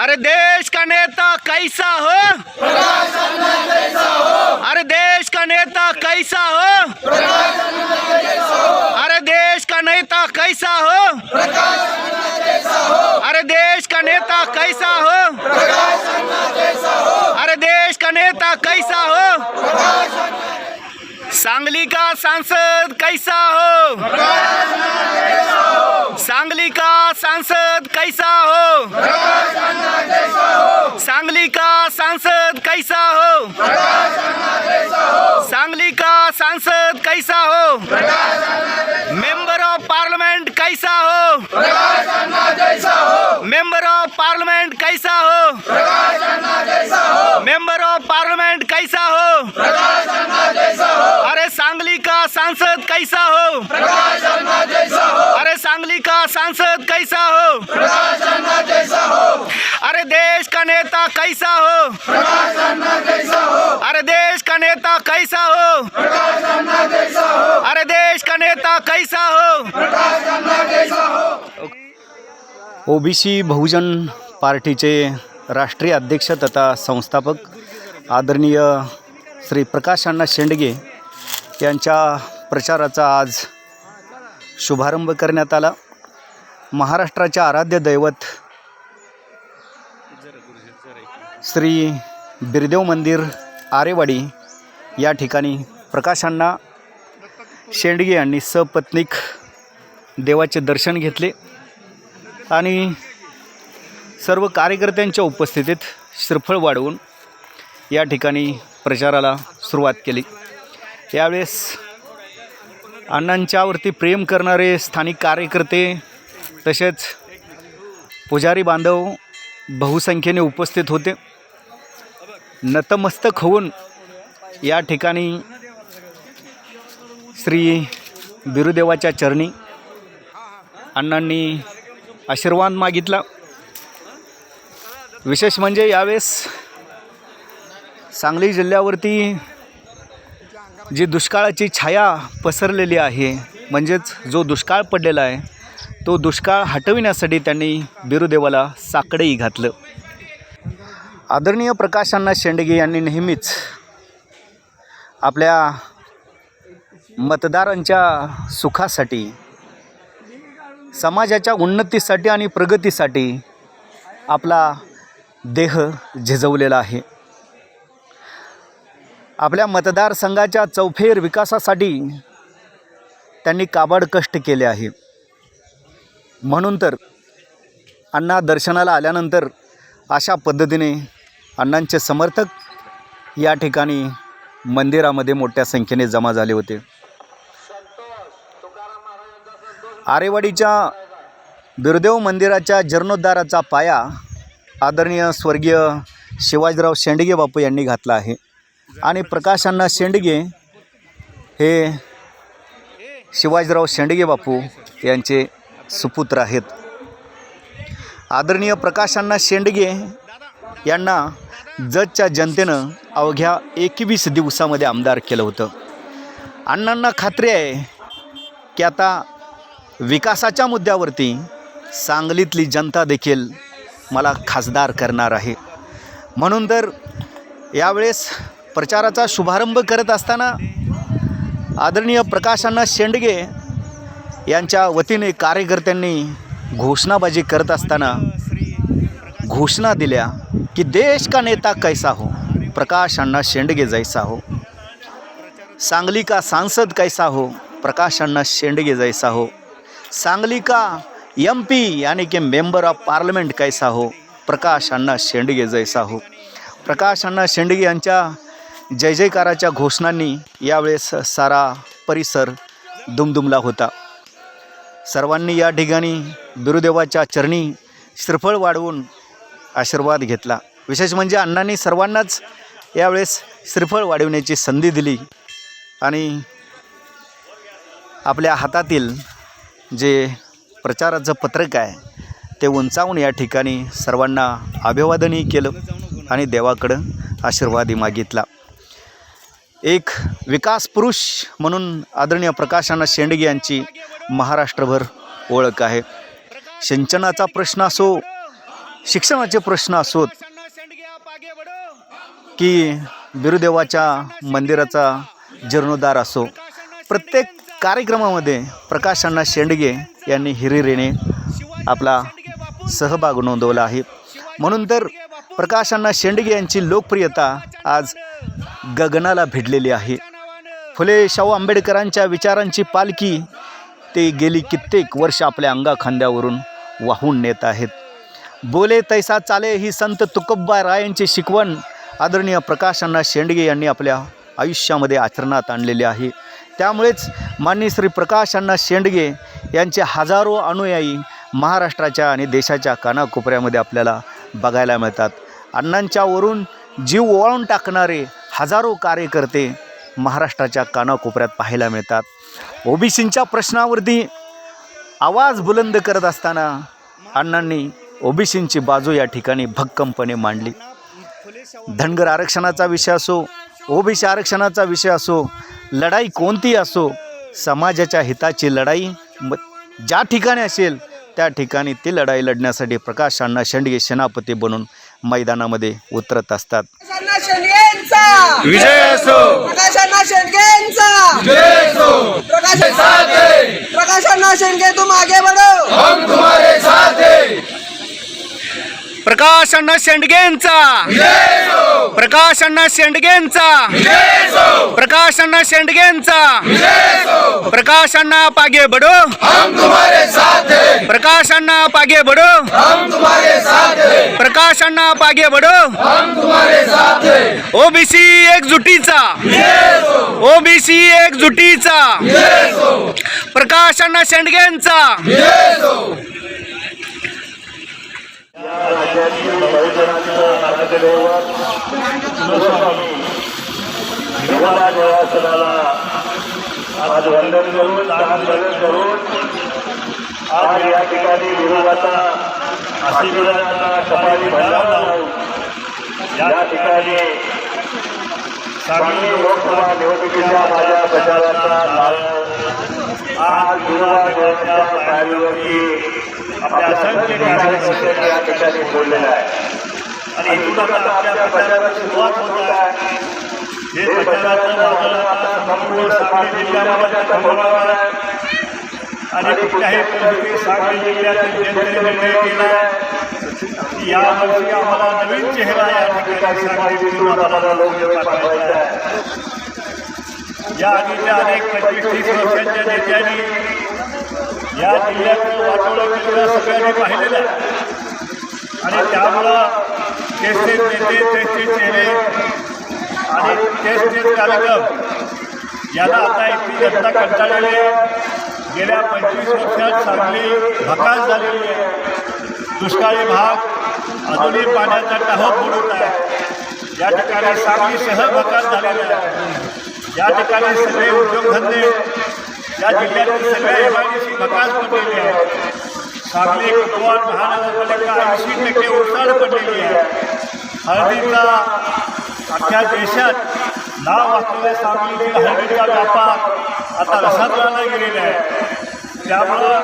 अरे देश का नेता कैसा हो? अरे देश का नेता कैसा हो? अरे देश का नेता कैसा हो? अरे देश का नेता कैसा हो? अरे देश का नेता कैसा हो? सांगली का सांसद कैसा हो? सांगली का सांसद कैसा हो? सांगली का सांसद कैसा हो? सांगली का सांसद कैसा हो? मेंबर ऑफ पार्लियामेंट कैसा हो? मेंबर ऑफ पार्लियामेंट कैसा हो? मेंबर ऑफ पार्लियामेंट कैसा हो? अरे सांगली का सांसद कैसा हो? सांगली का सांसद कैसा हो? अरे देश का नेता कैसा हो? अरे देश का नेता कैसा हो? अरे देश का नेता कैसा हो। ओबीसी बहुजन पार्टीचे राष्ट्रीय अध्यक्ष तथा संस्थापक आदरणीय श्री प्रकाश अण्णा शेंडगे यांच्या प्रचाराचा आज शुभारंभ करण्यात आला. महाराष्ट्राचे आराध्य दैवत श्री बिरदेव मंदिर आरेवाडी या ठिकाणी प्रकाशांना शेंडगे यांनी सपत्नीक देवाचे दर्शन घेतले आणि सर्व कार्यकर्त्यांच्या उपस्थितीत श्रीफळ वाढवून या ठिकाणी प्रचाराला सुरुवात केली. यावेळेस अण्णांच्यावरती प्रेम करणारे स्थानिक कार्यकर्ते तसेच पुजारी बांधव बहुसंख्येने उपस्थित होते. नतमस्तक होऊन या ठिकाणी श्री बिरुदेवाच्या चरणी अण्णांनी आशीर्वाद मागितला. विशेष म्हणजे यावेळेस सांगली जिल्ह्यावरती जी दुष्काळाची छाया पसरलेली आहे म्हणजेच जो दुष्काळ पडलेला आहे तो दुष्काळ हटविण्यासाठी त्यांनी बिरुदेवाला साकडेही घातलं. आदरणीय प्रकाशांना शेंडगे यांनी नेहमीच आपल्या मतदारांच्या सुखासाठी समाजाच्या उन्नतीसाठी आणि प्रगतीसाठी आपला देह झिजवलेला आहे. आपल्या मतदारसंघाच्या चौफेर विकासासाठी त्यांनी काबाड कष्ट केले आहे. म्हणून तर अण्णा दर्शनाला आल्यानंतर अशा पद्धतीने अण्णांचे समर्थक या ठिकाणी मंदिरामध्ये मोठ्या संख्येने जमा झाले होते. आरेवाडीच्या दुर्देव मंदिराच्या जीर्णोद्धाराचा पाया आदरणीय स्वर्गीय शिवाजीराव शेंडगे बापू यांनी घातला आहे. आणि प्रकाशांना शेंडगे हे शिवाजीराव शेंडगे बापू यांचे सुपुत्र आहेत. आदरणीय प्रकाशांना शेंडगे यांना जजच्या जनतेनं अवघ्या एकवीस दिवसामध्ये आमदार केलं होतं. अण्णांना खात्री आहे की आता विकासाच्या मुद्द्यावरती सांगलीतली जनता देखील मला खासदार करणार आहे. म्हणून तर यावेळेस प्रचाराचा शुभारंभ करत असताना आदरणीय प्रकाशांना शेंडगे यांच्या वतीने कार्यकर्त्यांनी घोषणाबाजी करत असताना घोषणा दिल्या की देश का नेता कैसा हो? प्रकाश अण्णा शेंडगे जैसा हो. सांगली का सांसद कैसा हो? प्रकाश अण्णा शेंडगे जैसा हो. सांगली का एम पी यानी कि मेंबर ऑफ पार्लमेंट कैसा हो? प्रकाश अण्णा शेंडगे जैसा हो. प्रकाश अण्णा शेंडगे यांच्या जय जयकाराच्या घोषणांनी यावेळेस सारा परिसर दुमदुमला होता. सर्वांनी या ठिकाणी बिरुदेवाच्या चरणी श्रीफळ वाढवून आशीर्वाद घेतला. विशेष म्हणजे अण्णांनी सर्वांनाच यावेळेस श्रीफळ वाढविण्याची संधी दिली आणि आपल्या हातातील जे प्रचाराचं पत्रक आहे ते उंचावून या ठिकाणी सर्वांना अभिवादनही केलं आणि देवाकडं आशीर्वादही मागितला. एक विकास पुरुष म्हणून आदरणीय प्रकाशांना शेंडगे यांची महाराष्ट्रभर ओळख आहे. सिंचनाचा प्रश्न असो शिक्षणाचे प्रश्न असोत की बिरुदेवाच्या मंदिराचा जीर्णोद्धार असो प्रत्येक कार्यक्रमामध्ये प्रकाशांना शेंडगे यांनी हिरिरीने आपला सहभाग नोंदवला आहे. म्हणून तर प्रकाशांना शेंडगे यांची लोकप्रियता आज गगनाला भिडलेली आहे. फुले शाहू आंबेडकरांच्या विचारांची पालखी ते गेली कित्येक वर्ष आपल्या अंगाखांद्यावरून वाहून नेत आहेत. बोले तैसा चाले ही संत तुकब्बा रायांची शिकवण. आदरणीय प्रकाश शेंडगे यांनी आपल्या आयुष्यामध्ये आचरणात आणलेली आहे. त्यामुळेच माननीय श्री प्रकाश अण्णा शेंडगे यांचे हजारो अनुयायी महाराष्ट्राच्या आणि देशाच्या कानाकोपऱ्यामध्ये आपल्याला बघायला मिळतात. अण्णांच्यावरून जीव ओवाळून टाकणारे हजारो कार्यकर्ते महाराष्ट्राच्या कानाकोपऱ्यात पाहायला मिळतात. ओबीसींच्या प्रश्नावरती आवाज बुलंद करत असताना अण्णांनी ओबीसींची बाजू या ठिकाणी भक्कमपणे मांडली. धनगर आरक्षणाचा विषय असो ओबीसी आरक्षणाचा विषय असो लढाई कोणती असो समाजाच्या हिताची लढाई म ज्या ठिकाणी असेल त्या ठिकाणी ती लढाई लढण्यासाठी प्रकाश अण्णा शेंडगे सेनापती बनून मैदानामध्ये उतरत असतात. शेंडगेंचा. विजय असो. प्रकाशांना शेंडगेंचा. प्रकाश प्रकाशांना शेंडगे तुम आगे बढ़ो प्रकाश अण्णा शेंडगेंचा प्रकाश अण्णा शेंडगेंचा प्रकाश अण्णा शेंडगेंचा प्रकाश अण्णा पागे बडो. प्रकाश अण्णा पागे बडो. प्रकाश अण्णा पागे बडो. ओबीसी एकजुटीचा. ओबीसी एकजुटीचा. प्रकाश अण्णा शेंडगेंचा देवासनाला आज वंदन करून दान भजन करून आज या ठिकाणी विरोधाचा आशीर्वादाचा कपाली भंडार लावून या ठिकाणी सांगली लोकसभा निवडणुकीच्या माझ्या प्रचाराचा नारळ आज आपल्या असंख्य या ठिकाणी बोललेला आहे आणि इथून आपल्या प्रचाराची सुरुवात होत आहे हे। प्रचाराचं वादळ आता संपूर्ण सांगली जिल्ह्यामध्ये आता आहे आणि कुठल्याही परिस्थितीत सांगली जिल्ह्यातील जनतेने निर्णय केला आहे की यावर्षी आम्हाला नवीन चेहरा या ठिकाणी सांगलीतून आम्हाला लोकसेवा पाठवायचा आहे या आधीच्या अनेक पंचवीस तीस वर्षांच्या नेत्यांनी या जिल्ह्याचं वाटोळं केलेलं सगळ्यांनी पाहिलेलं आहे. आणि त्यामुळं तेच तेच नेते तेच तेच चेहरे आणि तेच तेच कार्यक्रम याला आता इथली जनता कंटाळलेली आहे. गेल्या पंचवीस वर्षात चांगली भकास झालेली आहे. दुष्काळी भाग अजूनही पाण्याचा टाहो बुडत आहे. या ठिकाणी सांगली शहर भकास झालेला आहे. या ठिकाणी सगळे उद्योगधंदे या जिल्ह्यातील सगळ्या एमआयडीसी भकास पडलेली आहे. सांगली कुपवाड महानगरपालिका ऐंशी टक्के उसाड पडलेली आहे. हळदीचा अख्ख्या देशात नाव असलेल्या सांगलीतील हळदीचा व्यापार आता रसातळाला गेलेला आहे. त्यामुळं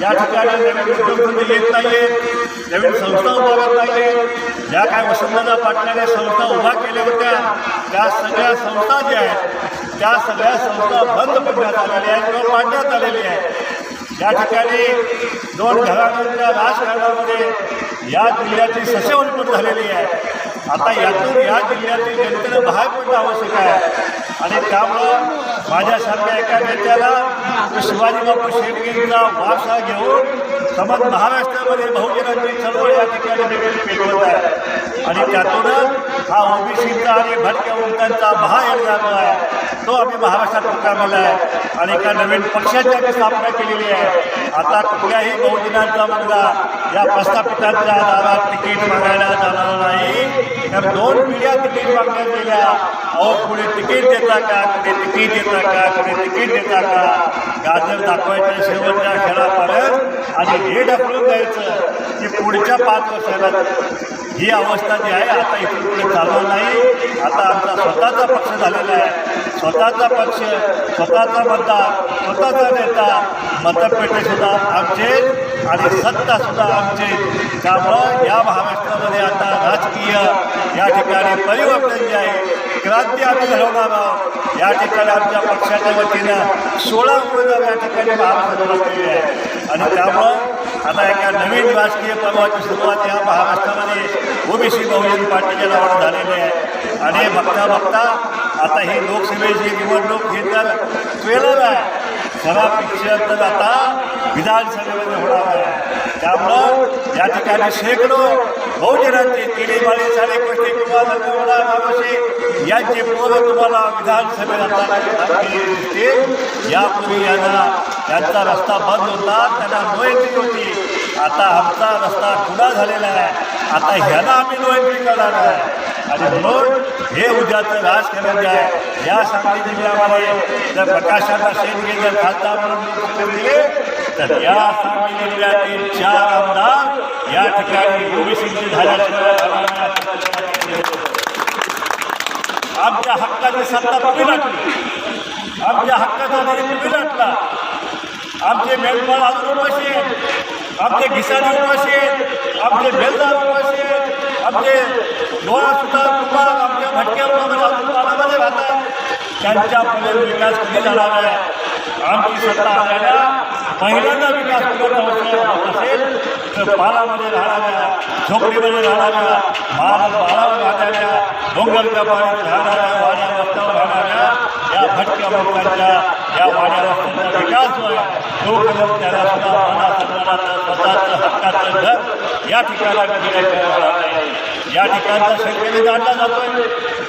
या ठिकाणी नवीन उद्योगधंदे येत आहेत नवीन संस्था उभारत करत ज्या काय वसंतदादा पाटलाने संस्था उभा केल्या होत्या त्या सगळ्या संस्था ज्या आहेत त्या सगळ्या संस्था बंद पडण्यात आलेल्या आहेत किंवा पाडण्यात आलेल्या आहेत. या ठिकाणी दोन घराण्यांच्या राजकारणामध्ये या जिल्ह्याची ससेवलपट झालेली आहे. आता यातून या जिल्ह्यातील जनतेनं बाहेर पडणं आवश्यक आहे. आणि त्यामुळं माझ्यासारख्या एका नेत्याला शिवाजी बापू शेटगेंचा वारसा घेऊन समज महाराष्ट्रामध्ये बहुजनांची चळवळ या ठिकाणी नवीन पेटवत आहे. आणि त्यातूनच हा ओबीसीचा आणि भटक्या उंटांचा महायज्ञ आहे. तो आम्ही महाराष्ट्रात पुकारलेला आहे. आणि एका नवीन पक्षाची आम्ही स्थापना केलेली आहे. आता कुठल्याही बहुजनांचा मुलगा या प्रस्थापितांच्या दारात तिकीट मागायला जाणार नाही. तर दोन पिढ्या तिकीट मागण्यात गेल्या अहो पुढे तिकीट देता का? कुठे तिकीट देता का? कुठे तिकीट देता का? गाजर दाखवायच्या शेवटच्या खेळा हे ढकलून द्यायचं की पुढच्या पाच वर्षाला ही अवस्था जी आहे आता इथून पुढे चालणार नाही. आता आमचा स्वतःचा पक्ष झालेला आहे. स्वतःचा पक्ष स्वतःचा मतदार स्वतःचा नेता मतपेटेसुद्धा आमचे आणि सत्तासुद्धा आमचे. त्यामुळं या महाराष्ट्रामध्ये आता राजकीय या ठिकाणी परिवर्तन जे आहे क्रांती आम्ही घडवणार आहोत. या ठिकाणी आमच्या पक्षाच्या वतीनं सोळा उमेदवार या ठिकाणी महाराष्ट्रात बसलेले आहे आणि त्यामुळं आता एका नवीन राजकीय पर्वाची सुरुवात या महाराष्ट्रामध्ये ओबीसी बहुजन पार्टीच्या नावानं झालेली आहे. आणि बघता बघता आता ही लोकसभेची निवडणूक ही तर ट्रेलर आहे. खरा तर आता विधानसभेमध्ये होणार आहे. त्यामुळं या ठिकाणी शेकडो बहुजनांचे केली बाळी साडे कोष्टी कुमार नंदुरबार मावशी पोरं तुम्हाला विधानसभेला आता यापूर्वी यांना त्यांचा रस्ता बंद होता त्यांना नो होती. आता आमचा रस्ता खुला झालेला आहे. आता ह्याला आम्ही नो करणार आहे. आणि म्हणून हे उद्याचं राजकारण जे आहे या सांगली जिल्ह्यामध्ये जर प्रकाशाला शेतकरी जर खासदार म्हणून दिले तर या सांगली जिल्ह्यातील चार आमदार या ठिकाणी ओबीसीचे झाल्याशिवाय आमच्या हक्काची सत्ता तुम्ही लाटली आमच्या हक्काचा निधी तुम्ही लाटला आमचे मेंढपाळ अजून उपाशी आमचे घिसाने उपाशी आहेत. आमचे बेलदार उपाशी आहेत. आमचे डोळा सुद्धा कुमार आमच्या भटक्या मुलामध्ये अजून पाण्यामध्ये राहतात त्यांच्यापर्यंत विकास कधी झाला नाही. आमची सत्ता आल्याला पहिल्यांदा विकास पूर्ण असेल तर पालामध्ये राहणाऱ्या झोपडीमध्ये राहणाऱ्या माल बाळावर राहणाऱ्या डोंगरच्या पाण्यात राहणाऱ्या वाड्या रस्त्यावर राहणाऱ्या या भटक्या लोकांच्या या वाड्या रस्त्यांचा विकास जो आहे त्याला सुद्धा मना स्वतःचं हक्काचं घर या ठिकाणी राहणार नाही या ठिकाणचा शेतकरी जाणला जातोय.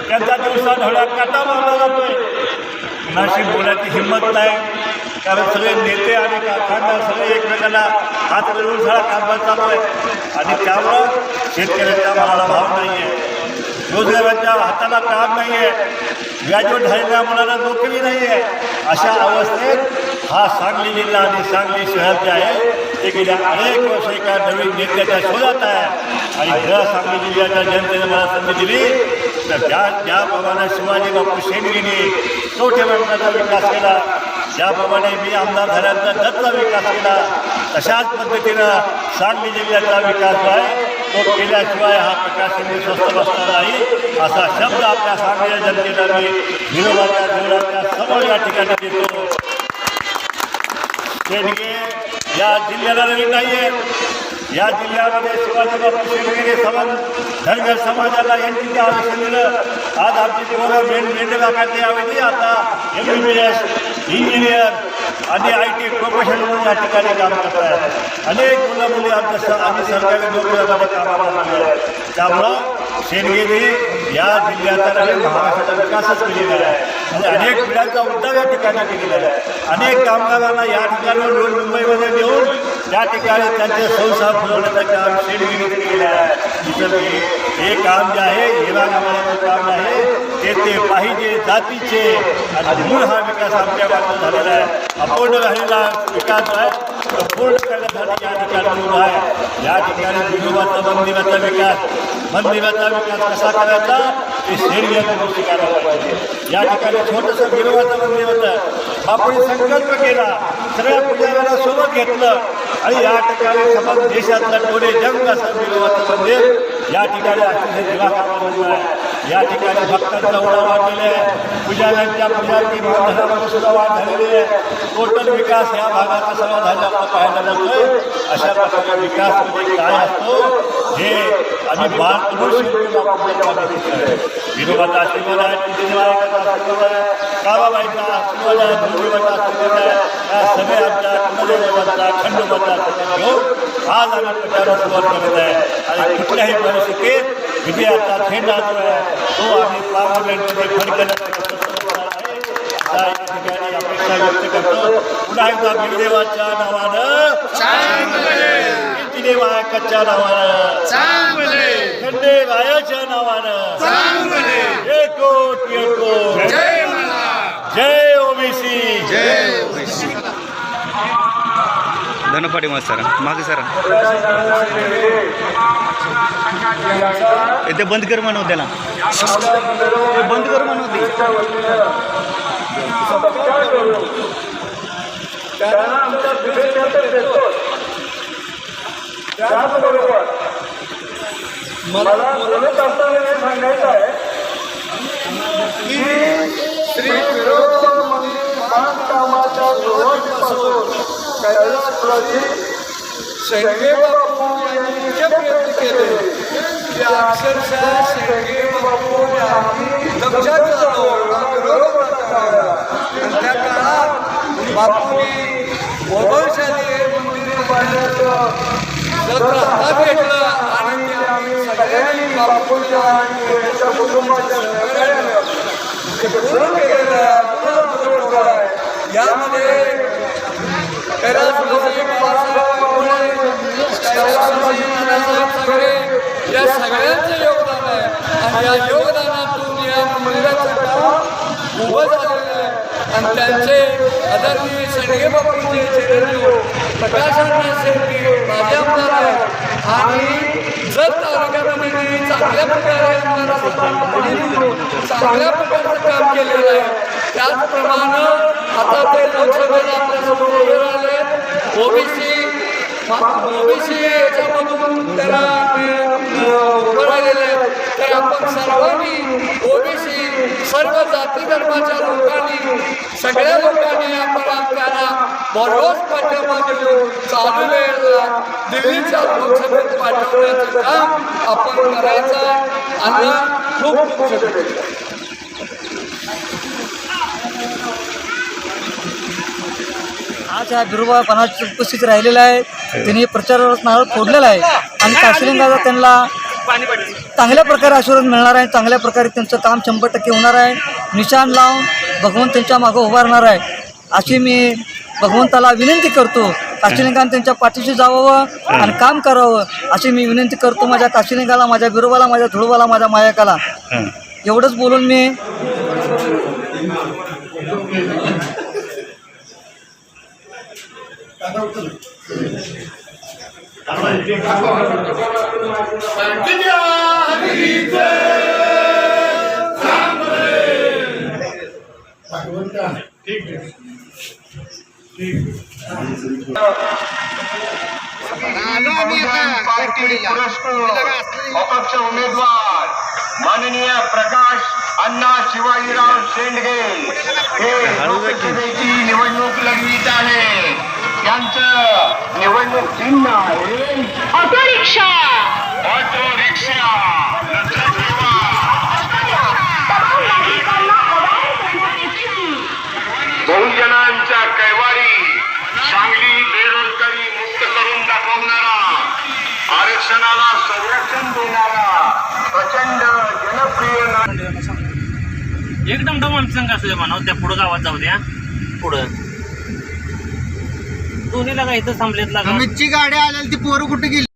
त्यांचा दिवसा ढोळ्यात काटा मारला जातोय. कुणाशी बोलायची हिंमत नाही. कारण सगळे नेते आणि कारखानदार सगळे एकमेकांना हात मिळवून सगळा कारभार चालू आहे. आणि त्यामुळं शेतकऱ्यांच्या मालाला भाव नाही आहे रोजगाराच्या हाताला काम नाही आहे ग्रॅज्युएट झालेल्या मुलाला नोकरी नाही आहे अशा अवस्थेत हा सांगली जिल्हा आणि सांगली शहर जे आहे ते गेल्या अनेक वर्ष एका नवीन नेत्याच्या शोधात आहे. आणि ह्या सांगली जिल्ह्याच्या जनतेने मला संधी दिली तर ज्या ज्याप्रमाणे शिवाजी बापू शेंडगेने कवठेमंडळाचा विकास केला ज्याप्रमाणे मी आमदार झाल्यानंतर दत्तचा विकास केला तशाच पद्धतीनं सांगली जिल्ह्याचा विकास जो आहे तो केल्याशिवाय हा प्रकाशन स्वस्त बसणार नाही असा शब्द आपल्या सांगली जनतेला मी विरोधाच्या जीवनाच्या समोर या ठिकाणी देतो. शेंडगे या जिल्ह्याला नवीन नाही आहे या जिल्ह्यामध्ये शिवाजी बापू शेंडगे समाज धनगर समाजाला यांची आरक्षण दिलं. आज आमची पोरं मेंढे मेंढराखाची यावेळी. आता M B B S engineer आणि आय टी प्रोफेशनल म्हणून या ठिकाणी काम करत अनेक मुलं मुली आमच्या स आम्ही सरकारी नोकऱ्यामध्ये कामाला लागले आहेत त्यामुळं शेतगिरी या जिल्ह्याचा महाराष्ट्राचा विकासच केलेला आहे. आणि अनेक पिढ्यांचा उद्धार या ठिकाणी केलेला आहे. अनेक कामगारांना या ठिकाणी मुंबईमध्ये नेऊन त्या ठिकाणी त्यांचे संसार फुलवण्याचं काम शेणगिरीने केलेलं आहे. इथं हे काम जे आहे हिरा नावाचं काम आहे ते ते पाहिजे जातीचे आणि मूळ हा विकास आमच्या बाजूला झालेला आहे. अपूर्ण राहिलेला विकास आहे तो पूर्ण करण्यासाठी या ठिकाणी उभा आहे. या ठिकाणी विनोबाचा मंदिराचा विकास. मंदिराचा विकास कसा करायचा? ते शेडगिराच्या गोष्टी करायला पाहिजे. या ठिकाणी छोटंसं विनोबाचं मंदिर होतं. आपण संकल्प केला. सगळ्या पुजाऱ्याला सोबत घेतलं. आणि या ठिकाणी समज देशातलं टोले जंग असं विनोबाचं मंदिर या ठिकाणी अतिशय दिलासा आहे या ठिकाणी भक्तांचा ओढा केला आहे. पुजाऱ्यांच्या पुजारी मानधनामध्ये सुद्धा वाढ झालेली आहे. टोटल विकास या भागाचा सर्व झाला पाहायला मिळतोय. अशा प्रकारे विकास म्हणजे काय असतो? हे आम्ही बाळपणून विनोबाचा आशीर्वाद आहे तुझेवाचा आशीर्वाद आहे काबाबाईचा आशीर्वाद आहे धुळीबाचा आशीर्वाद आहे. या सगळे आमच्या कुलदेवाचा खंडोबाचा आशीर्वाद घेऊन आज आम्ही प्रचाराला सुरुवात करत आहे. आणि कुठल्याही परिस्थितीत विजयाचा जो आहे. तो आम्ही पार्लमेंटमध्ये फडकण्याचा ठिकाणी अपेक्षा व्यक्त करतो. पुन्हा एकदा नावानं. नावानं? नावानं. जय ओबीसी धन थोडं सर. मागे सर. ते बंद कर म्हणू त्याला. बंद कर म्हणू ते त्याचबरोबर मला बोलत असताना हे सांगायचं आहे की श्री विरोध मंदिर बांधकामाच्या सुरुवातीपासून कैलासवासी शेंगे बापू यांनी इतके प्रयत्न केले की अक्षरशः शेंगे बापू यांनी लक्षात आलो त्या काळात बापूंनी वैभवशाली मंदिर बांधण्याचं जर हातात घेतलं आणि आम्ही सगळ्यांनी बापूंच्या आणि त्यांच्या कुटुंबाच्या सगळ्यांना यामध्ये या सगळ्यांचं योगदान आहे. आणि या योगदानातून या मंदिराचं काम उभं झालेलं आहे. आणि त्यांचे आदरणीय शेडगे बापूंचे चिरंजीव प्रकाशांना शेट्टी माझे आमदार आहेत आणि जर तालुक्यामध्ये त्यांनी चांगल्या प्रकारे आमदार चांगल्या प्रकारचं काम केलेलं आहे. त्याचप्रमाणे आता ते लोकसभेला आपल्यासमोर उभे राहिले. ओबीसी ओबीसी याच्यामधून त्याला उभं राहिलेले आहेत. तर आपण सर्वांनी ओबीसी सर्व जाती धर्माच्या लोकांनी सगळ्या लोकांनी आपण आपल्याला बरोच पाठिंबा देऊन चालू वेळेला दिल्लीच्या लोकसभेत पाठवण्याचं काम आपण करायचं आणि खूप खूप शुभेच्छा. आज ह्या बिरुबा पणाची उपस्थित राहिलेला आहे. त्यांनी प्रचारावर नारळ फोडलेला आहे. आणि काशिलिंगाचा त्यांना चांगल्या प्रकारे आशीर्वाद मिळणार आहे. चांगल्या प्रकारे त्यांचं काम शंभर टक्के होणार आहे. निशाण लावून भगवंत त्यांच्या मागं उभारणार आहे. अशी मी भगवंताला विनंती करतो. काशिलिंगाने त्यांच्या पाठीशी जावं आणि काम करावं अशी मी विनंती करतो. माझ्या काशिलिंगाला माझ्या बिरोबाला माझ्या धुळोबाला माझ्या मायाकाला. एवढंच बोलून मी पार्टी पुरस्कृत अपक्ष उमेदवार माननीय प्रकाश अण्णा शिवाजीराव शेंडगे। हे लोकसभेची निवडणूक लढवीत आहे। यांचं निवडणूक चिन्ह आहे. ऑटो रिक्षा ऑटो रिक्षा बहुजनांच्या कैवारी सांगली बेरोजगारी मुक्त करून दाखवणारा आरक्षणाला संरक्षण देणारा प्रचंड जनप्रिय ना- एकदम डमम संघ असू दे म्हणावं त्या पुढं गावात जाऊ द्या. पुढं. दोन्ही का इथं थांबलेत लागा गाडी आलेली ती पोरं कुठे गेली?